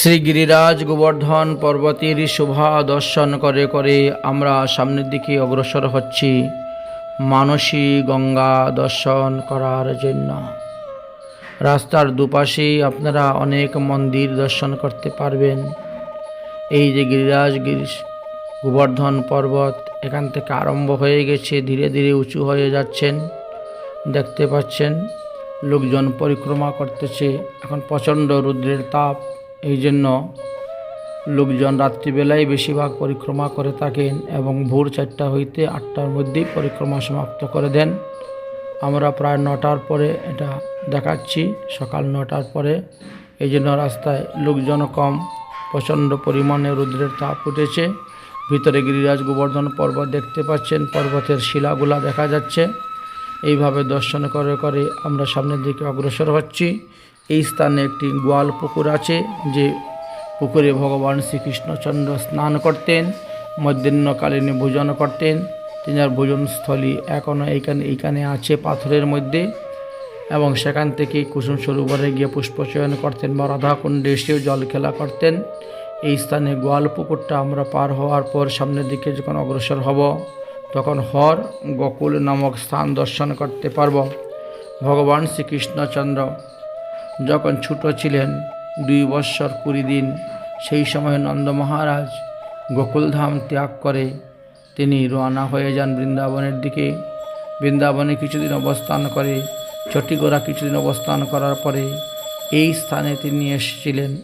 শ্রী গিরিরাজ গোবর্ধন পর্বতের শোভা দর্শন করে করে আমরা সামনের দিকে অগ্রসর হচ্ছি। মানসী গঙ্গা দর্শন করার জন্য। রাস্তার দুপাশেই আপনারা অনেক মন্দির দর্শন করতে পারবেন। এই যে গিরিরাজ গিরি গোবর্ধন পর্বত এখান থেকে আরম্ভ হয়ে গেছে, ধীরে ধীরে উঁচু হয়ে যাচ্ছেন। দেখতে পাচ্ছেন, লোকজন পরিক্রমা করতেছে। এখন প্রচণ্ড রুদ্রের তাপ। এই জন্য লোকজন রাত্রিবেলায় বেশিরভাগ পরিক্রমা করে থাকেন এবং ভোর চারটা হইতে আটটার মধ্যেই পরিক্রমা সমাপ্ত করে দেন। আমরা প্রায় নটার পরে এটা দেখাচ্ছি। সকাল নটার পরে এই জন্য রাস্তায় লোকজন কম, প্রচণ্ড পরিমাণে রুদ্রের তাপ উঠেছে। ভিতরে গিরিরাজ গোবর্ধন পর্বত দেখতে পাচ্ছেন, পর্বতের শিলাগুলা দেখা যাচ্ছে। এইভাবে দর্শন করে করে আমরা সামনের দিকে অগ্রসর হচ্ছি। এই স্থানে একটি গোয়াল পুকুর আছে, যে পুকুরে ভগবান শ্রীকৃষ্ণচন্দ্র স্নান করতেন, মধ্যাহ্নকালীন ভোজন করতেন। তিনি তিনার ভোজনস্থলী এখনও এইখানে এইখানে আছে পাথরের মধ্যে এবং সেখান থেকে কুসুম সরোবরে গিয়ে পুষ্পচয়ন করতেন বা রাধাকুণ্ডে এসেও জল খেলা করতেন। এই স্থানে গোয়াল পুকুরটা আমরা পার হওয়ার পর সামনের দিকে যখন অগ্রসর হব, তখন হর গোকুল নামক স্থান দর্শন করতে পারব। ভগবান শ্রীকৃষ্ণচন্দ্র যখন ছোট ছিলেন, দুই বৎসর কুড়ি দিন, সেই সময় নন্দ মহারাজ গোকুলধাম ত্যাগ করে তিনি রওনা হয়ে যান বৃন্দাবনের দিকে। বৃন্দাবনে কিছুদিন অবস্থান করে, চটিগোড়া কিছুদিন অবস্থান করার পরে এই স্থানে তিনি এসেছিলেন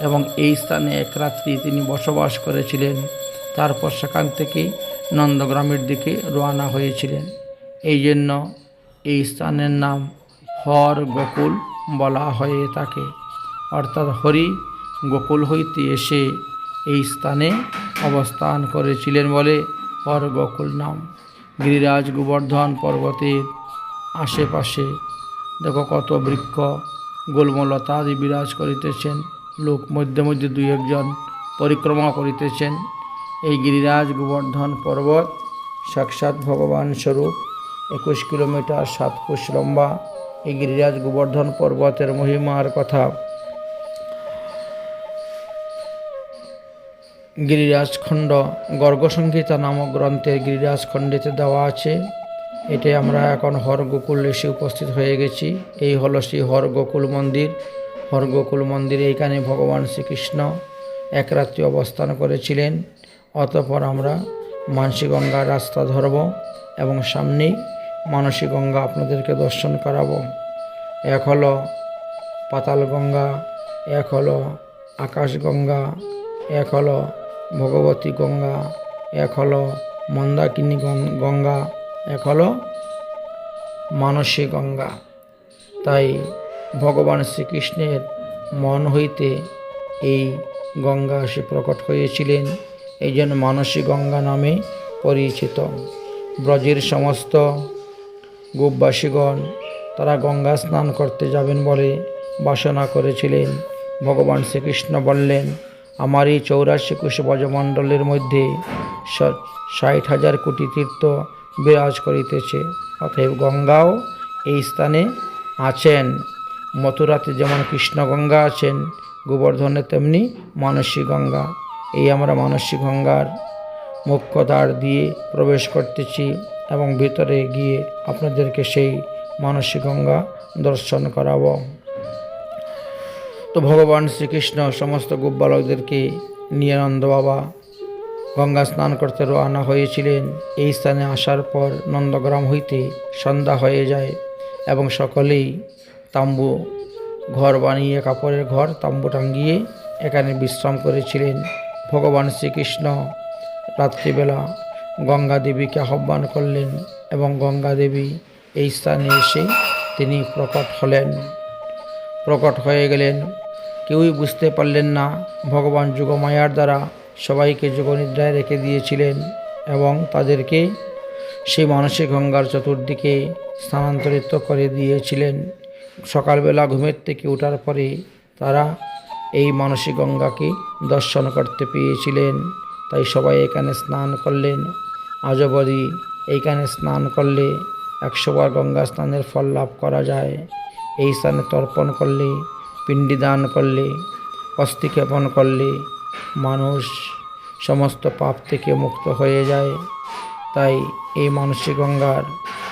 এবং এই স্থানে এক রাত্রি তিনি বসবাস করেছিলেন। তারপর সেখান থেকে নন্দগ্রামের দিকে রওনা হয়েছিলেন। এই জন্য এই স্থানের নাম হর গোকুল বলা হয়ে থাকে। অর্থাৎ হরি গোকুল হইতে এসে এই স্থানে অবস্থান করেছিলেন বলে হর গোকুল নাম। গিরিরাজ গোবর্ধন পর্বতের আশেপাশে। দেখো কত বৃক্ষ, গোলমলতা আদি বিরাজ করিতেছেন। লোক মধ্যে মধ্যে দুই একজন পরিক্রমা করিতেছেন। এই গিরিরাজ গোবর্ধন পর্বত সাক্ষাৎ ভগবান স্বরূপ একুশ কিলোমিটার সাত কোষ লম্বা এই গিরিরাজ গোবর্ধন পর্বতের মহিমার কথা। গিরিরাজখণ্ড গর্গসংহিতা নামক গ্রন্থে গিরিরাজখণ্ডেতে দেওয়া আছে। এটাই আমরা এখন হরগোকুল এসে উপস্থিত হয়ে গেছি। এই হলো সেই হরগোকুল মন্দির। হরগোকুল মন্দিরে এখানে ভগবান শ্রীকৃষ্ণ এক রাত্রি অবস্থান করেছিলেন। অতঃপর আমরা মানসী গঙ্গার রাস্তা ধরব এবং সামনেই মানসী গঙ্গা আপনাদেরকে দর্শন করাবো। এক হলো পাতাল গঙ্গা, এক হলো আকাশ গঙ্গা, এক হলো ভগবতী গঙ্গা, এক হলো মন্দাকিনী গঙ্গা, এক হলো মানসী গঙ্গা। তাই ভগবান শ্রীকৃষ্ণের মন হইতে এই গঙ্গা এসে প্রকট হয়েছিলেন, এই জন্য মানসী গঙ্গা নামে পরিচিত। ব্রজের সমস্ত গোপবাসীগণ তারা গঙ্গা স্নান করতে যাবেন বলে বাসনা করেছিলেন। ভগবান শ্রীকৃষ্ণ বললেন আমার এই চৌরাশি কোষ ব্রজমণ্ডলের মধ্যে ষাট হাজার কোটি তীর্থ বিরাজ করিতেছে। অতএব গঙ্গাও এই স্থানে আছেন। মথুরাতে যেমন কৃষ্ণ গঙ্গা আছেন, গোবর্ধনে তেমনি মানসী গঙ্গা এই আমরা মানসী গঙ্গার মুখ্য দ্বার দিয়ে প্রবেশ করতেছি। এবং ভিতরে গিয়ে আপনাদেরকে সেই মানসী গঙ্গা দর্শন করাবো। তো ভগবান শ্রীকৃষ্ণ সমস্ত গোপবালকদেরকে নিয়ে নন্দ বাবা, গঙ্গা স্নান করতে রওনা হয়েছিলেন। এই স্থানে আসার পর নন্দগ্রাম হইতে সন্ধ্যা হয়ে যায় এবং সকলেই তাম্বু ঘর বানিয়ে, কাপড়ের ঘর তাম্বু টাঙ্গিয়ে এখানে বিশ্রাম করেছিলেন। ভগবান শ্রীকৃষ্ণ রাত্রিবেলা গঙ্গা দেবীকে আহ্বান করলেন এবং গঙ্গা দেবী এই স্থানে এসে তিনি প্রকট হলেন। প্রকট হয়ে গেলেন। কেউই বুঝতে পারলেন না, ভগবান যুগমায়ার দ্বারা সবাইকে যোগনিদ্রায় রেখে দিয়েছিলেন এবং তাদেরকে সেই মানসিক গঙ্গার চতুর্দিকে স্থানান্তরিত করে দিয়েছিলেন। সকালবেলা ঘুমের থেকে ওঠার পরে তারা এই মানসিক গঙ্গাকে দর্শন করতে পেয়েছিলেন। তাই সবাই এখানে স্নান করলেন। আজবদি এইখানে স্নান করলে একশোবার গঙ্গা স্নানের ফল লাভ করা যায়। এই স্থানে তর্পণ করলে, পিণ্ডি দান করলে অস্থি ক্ষেপণ করলে মানুষ সমস্ত পাপ থেকে মুক্ত হয়ে যায়। তাই এই মানসী গঙ্গার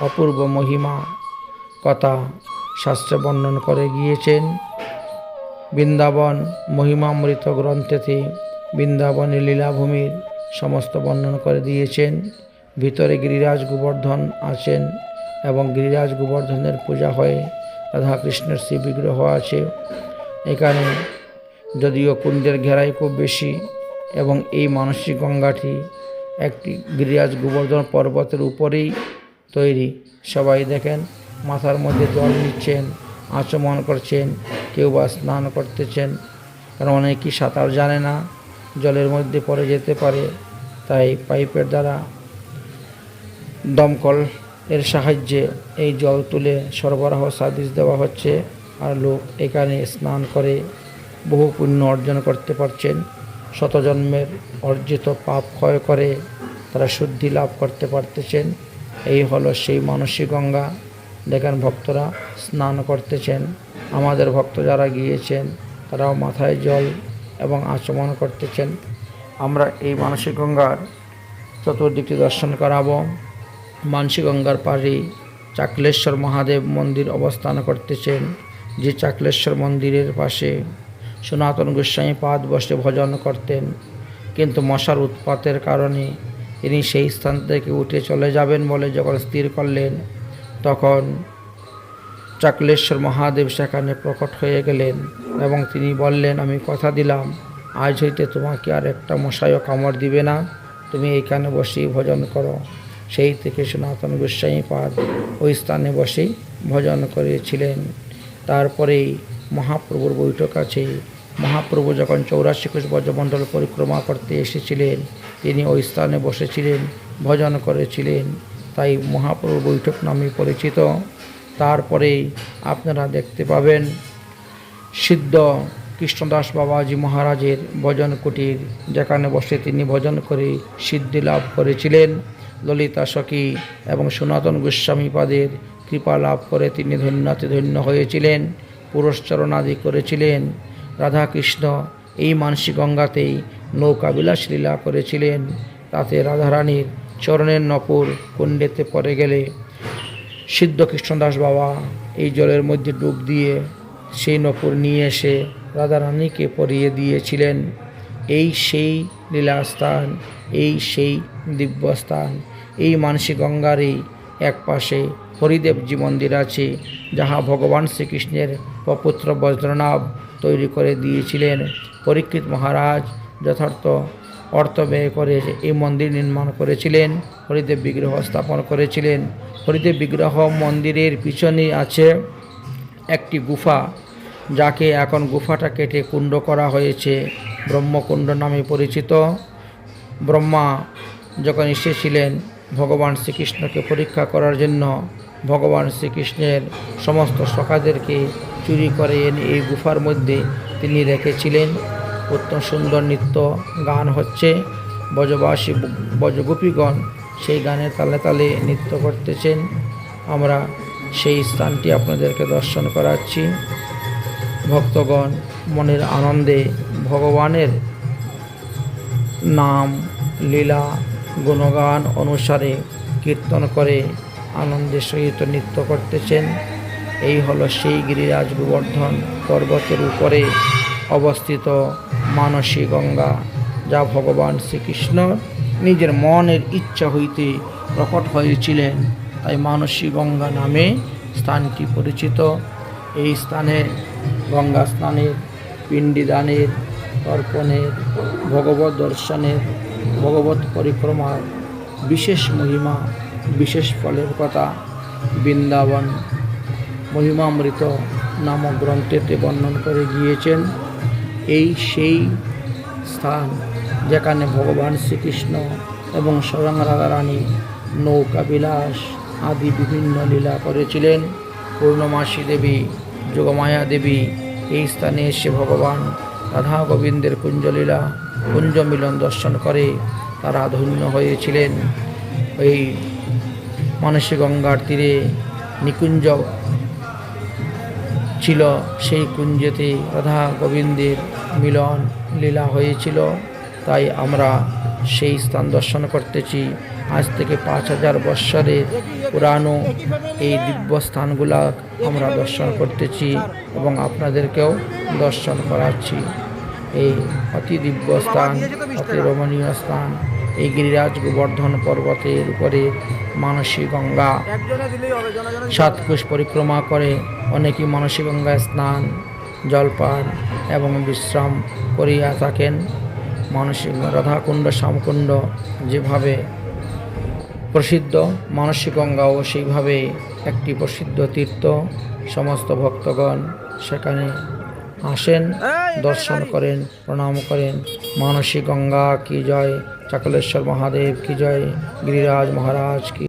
অপূর্ব মহিমা কথা শাস্ত্রে বর্ণন করে গিয়েছেন। বৃন্দাবন মহিমামৃত গ্রন্থেতে বৃন্দাবনের লীলাভূমির সমস্ত বর্ণন করে দিয়েছেন। ভিতরে গিরিরাজ গোবর্ধন আছেন এবং গিরিরাজ গোবর্ধনের পূজা হয়, রাধাকৃষ্ণের শ্রী বিগ্রহ আছে এখানে যদিও কুণ্ডের ঘেরাই খুব বেশি এবং এই মানসিক গঙ্গাটি একটি গিরিরাজ গোবর্ধন পর্বতের উপরেই তৈরি। সবাই দেখেন, মাথার মধ্যে জল নিচ্ছেন, আচমন করছেন, কেউ বা স্নান করতেছেন। কারণ অনেকেই সাঁতার জানে না। জলের মধ্যে পড়ে যেতে পারে, তাই পাইপের দ্বারা দমকল এর সাহায্যে এই জল তুলে সরবরাহ সার্ভিস দেওয়া হচ্ছে আর লোক এখানে স্নান করে বহু পুণ্য অর্জন করতে পারছেন। শতজন্মের অর্জিত পাপ ক্ষয় করে তারা শুদ্ধি লাভ করতে পারতেছেন। এই হলো সেই মানসী গঙ্গা। দেখেন ভক্তরা স্নান করতেছেন। আমাদের ভক্ত যারা গিয়েছেন, তারাও মাথায় জল এবং আচমন করতেছেন। আমরা এই মানসিক গঙ্গার চতুর্দিকটি দর্শন করাবো। মানসিক গঙ্গার পাড়ে চাকলেশ্বর মহাদেব মন্দির অবস্থান করতেছেন। যে চাকলেশ্বর মন্দিরের পাশে সনাতন গোস্বামী পাদ বসে ভজন করতেন। কিন্তু মশার উৎপাতের কারণে তিনি সেই স্থান থেকে উঠে চলে যাবেন বলে যখন স্থির করলেন, তখন চাকলেশ্বর মহাদেব সেখানে প্রকট হয়ে গেলেন এবং তিনি বললেন, আমি কথা দিলাম, আজ হইতে তোমাকে আর একটা মশাইও কামড় দিবে না। তুমি এইখানে বসেই ভজন করো। সেই থেকে সনাতন গোস্বামী পাদ ওই স্থানে বসেই ভজন করেছিলেন। তারপরেই মহাপ্রভুর বৈঠক আছে। মহাপ্রভু যখন চৌরাশি কোষ ব্রজমণ্ডল পরিক্রমা করতে এসেছিলেন, তিনি ওই স্থানে বসেছিলেন, ভজন করেছিলেন। তাই মহাপ্রভুর বৈঠক নামে পরিচিত। তারপরেই আপনারা দেখতে পাবেন সিদ্ধ কৃষ্ণদাস বাবাজি মহারাজের ভজন কুটির, যেখানে বসে তিনি ভজন করে সিদ্ধি লাভ করেছিলেন। ললিতা সখী এবং সনাতন গোস্বামী পাদের কৃপা লাভ করে তিনি ধন্যাতে ধন্য হয়েছিলেন পুরস্চরণাদি করেছিলেন। রাধাকৃষ্ণ এই মানসিক গঙ্গাতেই নৌকা বিলাস লীলা করেছিলেন। তাতে রাধারানীর চরণের নপুর কুণ্ডেতে পড়ে গেলে সিদ্ধ কৃষ্ণদাস বাবা এই জলের মধ্যে ডুব দিয়ে সেই নপুর নিয়ে এসে রাধারানীকে পরিয়ে দিয়েছিলেন। এই সেই লীলাস্থান, এই সেই দিব্যস্থান, এই মানসিক গঙ্গারই এক পাশে হরিদেবজি মন্দির আছে, যাহা ভগবান শ্রীকৃষ্ণের প্রপুত্র বজ্রনাভ তৈরি করে দিয়েছিলেন। পরীক্ষিত মহারাজ যথার্থ অর্থ ব্যয় করে এই মন্দির নির্মাণ করেছিলেন। হরিদেব বিগ্রহ স্থাপন করেছিলেন। হরিদেব বিগ্রহ মন্দিরের পিছনে আছে একটি গুফা, যাকে এখন গুফাটা কেটে কুণ্ড করা হয়েছে। ব্রহ্মকুণ্ড নামে পরিচিত। ব্রহ্মা যখন এসেছিলেন ভগবান শ্রীকৃষ্ণকে পরীক্ষা করার জন্য, ভগবান শ্রীকৃষ্ণের সমস্ত সখাদেরকে চুরি করে এই গুফার মধ্যে তিনি রেখেছিলেন। অত্যন্ত সুন্দর নৃত্য গান হচ্ছে। ব্রজবাসী ব্রজগোপীগণ সেই গানের তালে তালে নৃত্য করতেছেন। আমরা সেই স্থানটি আপনাদেরকে দর্শন করাচ্ছি। ভক্তগণ মনের আনন্দে ভগবানের নাম, লীলা, গুণগান অনুসারে কীর্তন করে আনন্দের সহিত নৃত্য করতেছেন। এই হলো সেই গিরিরাজ গোবর্ধন পর্বতের উপরে অবস্থিত মানসী গঙ্গা, যা ভগবান শ্রীকৃষ্ণ নিজের মনের ইচ্ছা হইতে প্রকট হয়েছিলেন। তাই মানসী গঙ্গা নামে স্থানটি পরিচিত। এই স্থানে গঙ্গা স্নানের, পিণ্ডিদানের, তর্পণের, ভগবত দর্শনের, ভগবত পরিক্রমার বিশেষ মহিমা, বিশেষ ফলের কথা বৃন্দাবন মহিমামৃত নামক গ্রন্থেতে বর্ণন করে গিয়েছেন। এই সেই স্থান যেখানে ভগবান শ্রীকৃষ্ণ এবং স্বয়ং রাধারানী নৌকা বিলাস আদি বিভিন্ন লীলা করেছিলেন। পূর্ণমাসী দেবী, যোগমায়া দেবী, এই স্থানে এসে ভগবান রাধা গোবিন্দের কুঞ্জলীলা, কুঞ্জ মিলন দর্শন করে তারা ধন্য হয়েছিলেন। এই মানসী গঙ্গার তীরে নিকুঞ্জ ছিল, সেই কুঞ্জেতে রাধা গোবিন্দের মিলন লীলা হয়েছিল। তাই আমরা সেই স্থান দর্শন করতেছি। আজ থেকে পাঁচ হাজার বৎসরের পুরানো এই দিব্য স্থানগুলা আমরা দর্শন করতেছি এবং আপনাদেরকেও দর্শন করাচ্ছি। এই অতি দিব্য স্থান অতি রমণীয় স্থান, এই গিরিরাজ গোবর্ধন পর্বতের উপরে মানসী গঙ্গা সাতকোষ পরিক্রমা করে অনেকেই মানসী গঙ্গায় স্নান, জলপান এবং বিশ্রাম করিয়া থাকেন। মানসিক রাধাকুণ্ড, শ্যামকুণ্ড যেভাবে প্রসিদ্ধ মানসিক গঙ্গাও সেইভাবে একটি প্রসিদ্ধ তীর্থ। সমস্ত ভক্তগণ সেখানে আসেন, দর্শন করেন, প্রণাম করেন। মানসী গঙ্গা কি জয়? চাকলেশ্বর মহাদেব, কি জয়? গিরিরাজ মহারাজ, কি